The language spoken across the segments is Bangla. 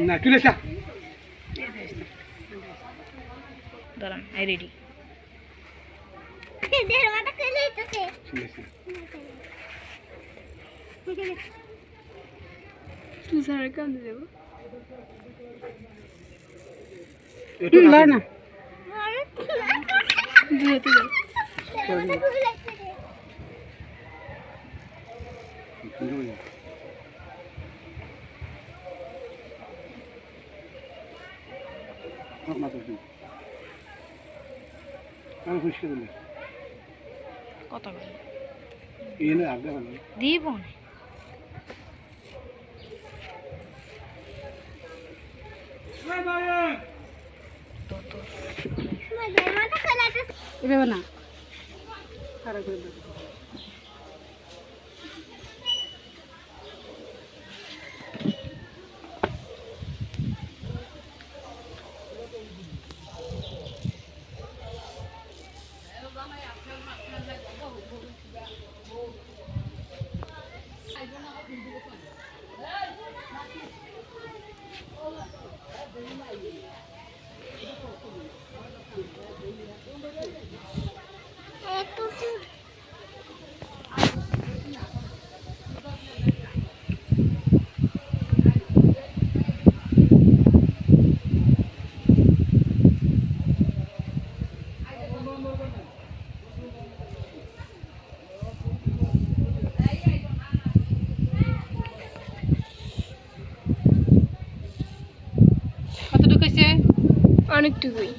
না চলে আসা দাঁড়ান আই রেডি দেড় মাথা খেলে যেতেছে চলে আসা তুই স্যার কেমন দেবো একটু লয় না যেহেতু ভালো দিব না এভাবে না খারাপ করে দেবো কতটুকু হয়েছে? অনেকটুকুই।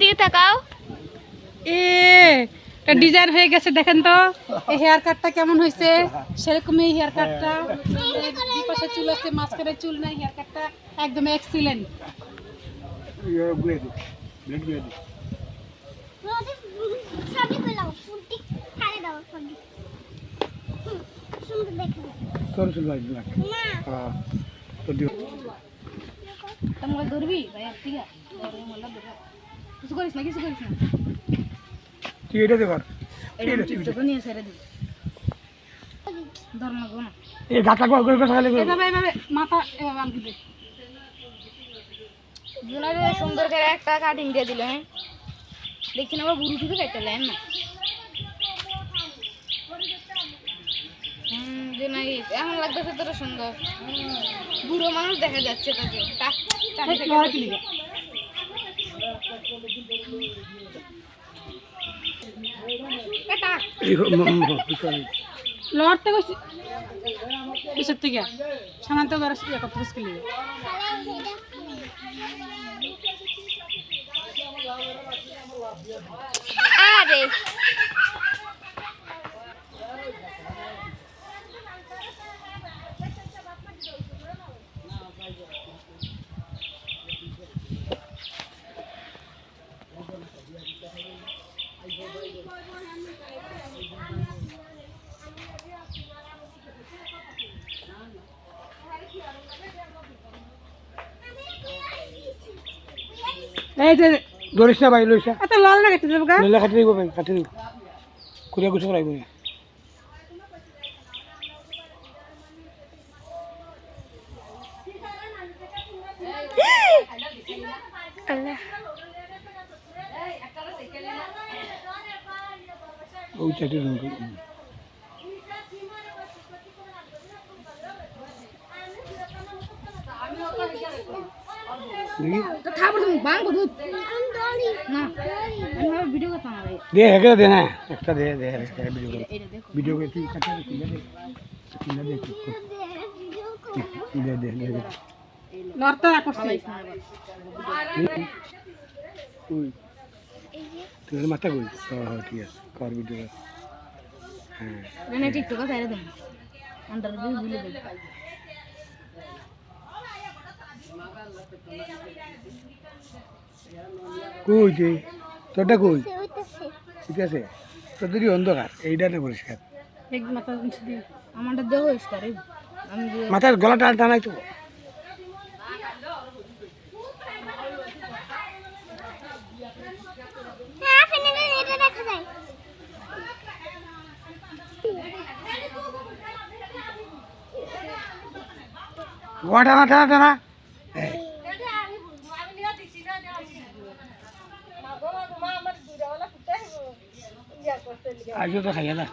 দিকে তাকাও। এ ডিজাইন হয়ে গেছে দেখেন তো। এই হেয়ার কাটটা কেমন হয়েছে? সেরকম এই হেয়ার কাটটা পাশে চুল আছে মাঝখানে চুল নাই হেয়ার কাটটা একদম এক্সিলেন্ট গুয়ে দিই ব্লেড গুয়ে দিই তোর চুল ভাই ব্ল্যাক হ্যাঁ তোর দিও। তোমাকে ধরবি? ভাই ঠিক আছে কিছু করিস না কিছু করিস না। তুই এটা দেবার এটা টিপটপে নিয়ে ছেড়ে দিবি। ধর না গো। না গাছ লাগবে করে করে খালি এভাবে এভাবে মাথা এভাবে আলগি দে। জুনাই সুন্দর করে একটা কাটিং দিয়ে দিল হ্যাঁ? দেখি না আবার বুড়ি থেকে কেটে নেন না? হুম জুনাই এমন লাগতেছে তোর সুন্দর। বুড়ো মানুষ দেখা যাচ্ছে তোকে। লড়তে গেছি কিসের থেকে? সামান তো বেরোস ইয়ে করতে মুশকিল আরে। এই ধরিস না ভাই এত লাল না কেটে দেবো গা? নইলে কাটি দিব ভাই কাটি দিব। কুড়িয়া গুছো চাটি রঙ তো খাব তুমি বাংবো দুধ। দে হেকে দে না একটা দে দে একটা ভিডিও করে। ভিডিও করে তুই কাটা দে দে কিনা দে দে দে দে দে। লড়তে ওই তোর মাথা কই হ্যাঁ হ্যাঁ ঠিক আছে কর ভিডিও হ্যাঁ। মানে টিকটকে ছাইরে দেন আন্ডার ভিউ ভুলে দেন কই যে তোরটা কই? ঠিক আছে। তোদেরই অন্ধকার এইটা না পরিষ্কার আমারটা মাথার গলা টান টানাই তো। টানা টানা টানা এই, আজও তো খাইয়া না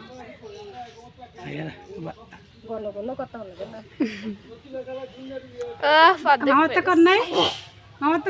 খাইয়া না বা- আমার তো কর নাই আমার তো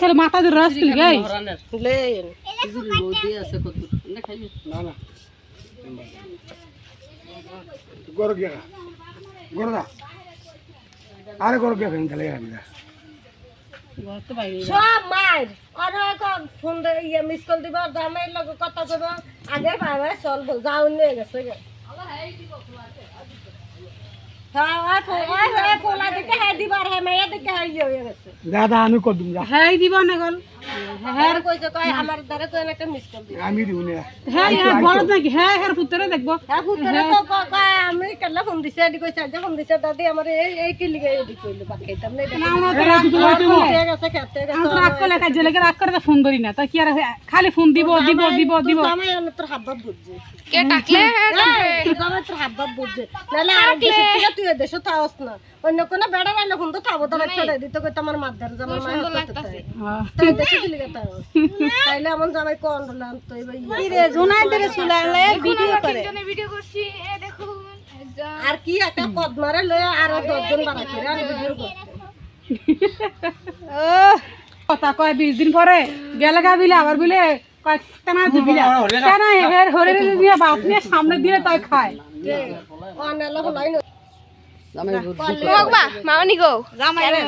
খালি মাথা দিয়ে রস তুলি গাই। না না গরু গিয়া গরু দা। আরে গরু গিয়া খাই তাহলে খাবি সব মার। আর ফোন ইয়ে মিস কল দিব দামের লগে কথা কইব আগে ভাবে চল যাও নিয়ে গেছে। দাদা আমি কর দিম হ্যাঁ দিব না গল। হ্যাঁ। কইছে কয় আমার দ্বারা তো একটা মিস কল দিব আমি দিব না। হ্যাঁ হ্যাঁ বড় নাকি হ্যাঁ হ্যাঁ পুত্রে দেখব। হ্যাঁ ফুটরে তো কয় আমি কেলা ফোন দিছে এডি কইছে আজ ফোন দিছে দাদি আমার এই এই কি লিগে এডি কইলো বাদ খাইতাম না না তো রাগ করে গেছে খেতে গেছে রাগ করলে কাজ লেগে রাগ করে ফোন ধরি না। তো কি আর খালি ফোন দিব দিব দিব দিব। আমি তোর হাব্বাব বুঝছি কে টাকলে আমি তোর হাব্বাব বুঝছি নাহলে আর দেশে তুই দেশে থাকস না। অন্য কোনো বেড়া রাইলে ফোন তো থাকব দিতে মাদার জামার মায়ের তাই। হ্যাঁ। দেশে তাইলে আমার জামাই কোন রলাম তো এবার কি রে জোনাই ধরে চুলালে ভিডিও করে ভিডিও করছি এ দেখুন আর কি একটা কদমারে লয়ে আর দশজন বাড়া করে আর ভিডিও করতে কথা কয় বিশ দিন পরে গেলে গা বিলে আবার বিলে কয় কেনা দিবি না? কেনা হের হরে দিয়ে বাপ নিয়ে সামনে দিয়ে তাই খায়? মামনি গো। না হারে।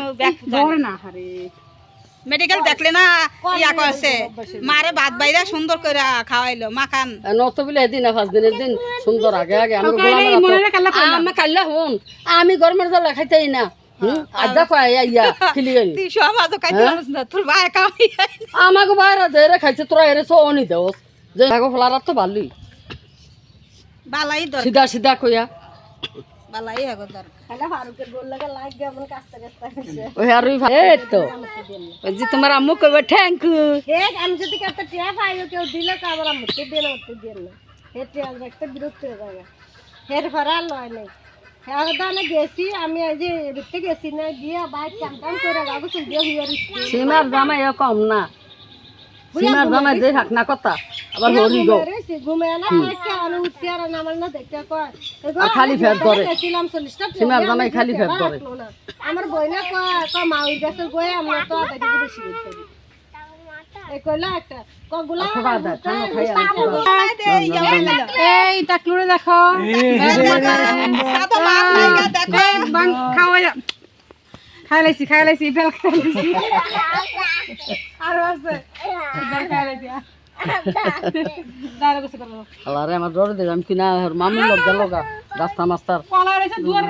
মেডিকেল দেখলে না ইয়া করছে। মারে ভাত বাইরা সুন্দর করে খাওয়াইলো মাখান। নত বলে এদিন পাঁচ দিনের দিন সুন্দর আগে আগে। আমি কাল্লা হন আমি গরমের জল খাইতেই না। ইয়া আমাকে বাইরে দেরে খাইছে তোরা এরে সোনি দেওস। যে ফলার তো ভালোই বালাই সিধা সিধা কইয়া। বালাই আগো দর খালা ফারুকের গোল লাগা লাগ গে আমার কাছতে কাছতে ওই আর ওই এই তো। ওই যে তোমার আম্মু কইবে থ্যাংক ইউ হে আমি যদি একটা টিয়া পাইও কেউ দিলে তো আমার মুক্তি দিয়ে না মুক্তি দিয়ে না হে টিয়া একটা বিরক্ত হয়ে যাবে। হের ফরা লয় নাই। হ্যাঁ দানে গেছি আমি এই যে এদিকে গেছি না গিয়ে বাইক কাম কাম করে বাবু চল দিয়ে হুয়ার সীমার জামাই এ কম না। সীমার জামাই দেখ হাক না কথা আবার হরি গো। রেছি ঘুমে না একটা আর না দেখতে কয় খালি ফের ধরে। সীমার খালি ফের ধরে। আমার বই না কয় কয় মাউর গাছের বই আমরা তো বেশি করতে এই টাকলুরে দেখো। খাওয়া খাই লাইছি খাই লাইছি বেল খাই লাইছি। আর আছে। বেল খাই লাইছি আমার ডরে দিলাম কিনা মামুর লোক গেল রাস্তা দুয়ার